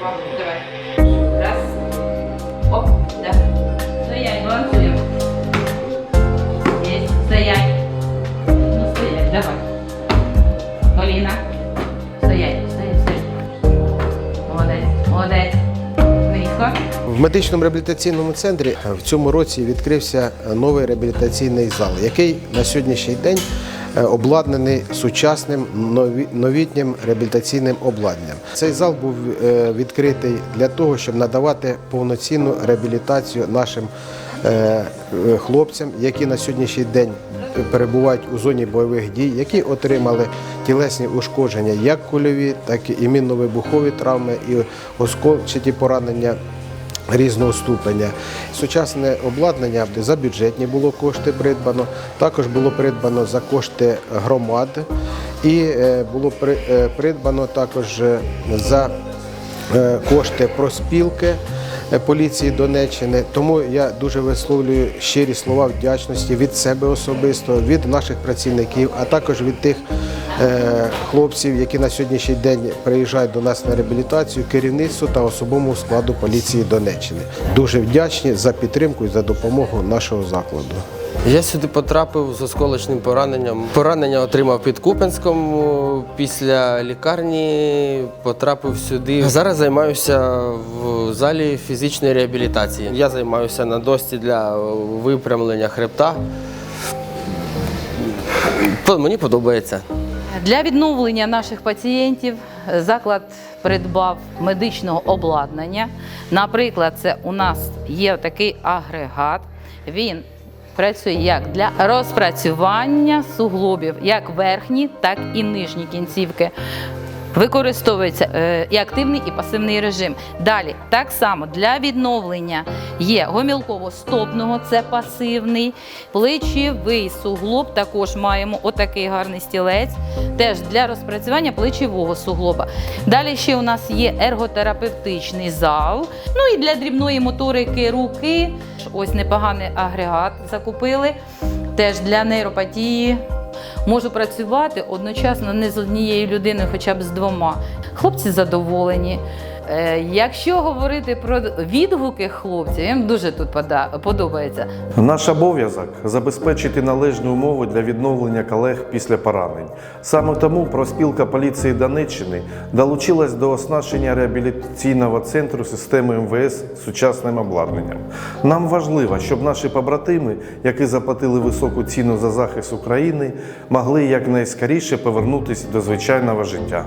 Давай. Раз. Оп, да. Стоять, балансуем. Есть, стоять. Ну, давай. Поліна. Стоять, стоять, стоять. Молодець, молодець. Низько. В медичному реабілітаційному центрі в цьому році відкрився новий реабілітаційний зал, який на сьогоднішній день обладнаний сучасним нові- новітнім реабілітаційним обладнанням. Цей зал був е, відкритий для того, щоб надавати повноцінну реабілітацію нашим е, е, хлопцям, які на сьогоднішній день перебувають у зоні бойових дій, які отримали тілесні ушкодження, як кульові, так і мінно-вибухові травми, і осколчаті поранення різного ступеня. Сучасне обладнання за бюджетні було кошти придбано, також було придбано за кошти громад і е, було е, придбано також е, за кошти проспілки поліції Донеччини. Тому я дуже висловлюю щирі слова вдячності від себе особисто, від наших працівників, а також від тих хлопців, які на сьогоднішній день приїжджають до нас на реабілітацію, керівництву та особовому складу поліції Донеччини. Дуже вдячні за підтримку і за допомогу нашого закладу. Я сюди потрапив з осколочним пораненням. Поранення отримав під Купенськом. Після лікарні потрапив сюди. Зараз займаюся в залі фізичної реабілітації. Я займаюся на дошці для випрямлення хребта. Мені подобається. Для відновлення наших пацієнтів заклад придбав медичного обладнання. Наприклад, це у нас є такий агрегат. Він працює як для розпрацювання суглобів, як верхні, так і нижні кінцівки. Використовується е, і активний, і пасивний режим. Далі, так само для відновлення є гомілково-стопного, це пасивний, плечовий суглоб. Також маємо отакий гарний стілець, теж для розпрацювання плечового суглоба. Далі ще у нас є ерготерапевтичний зал. Ну і для дрібної моторики руки. Ось непоганий агрегат закупили. Теж для нейропатії можу працювати одночасно не з однією людиною, хоча б з двома. Хлопці задоволені. Е, Якщо говорити про відгуки хлопців, їм дуже тут подобається. Наш обов'язок забезпечити належні умови для відновлення колег після поранень. Саме тому профспілка поліції Донеччини долучилась до оснащення реабілітаційного центру системи МВС сучасним обладнанням. Нам важливо, щоб наші побратими, які заплатили високу ціну за захист України, могли якнайскоріше повернутися до звичайного життя.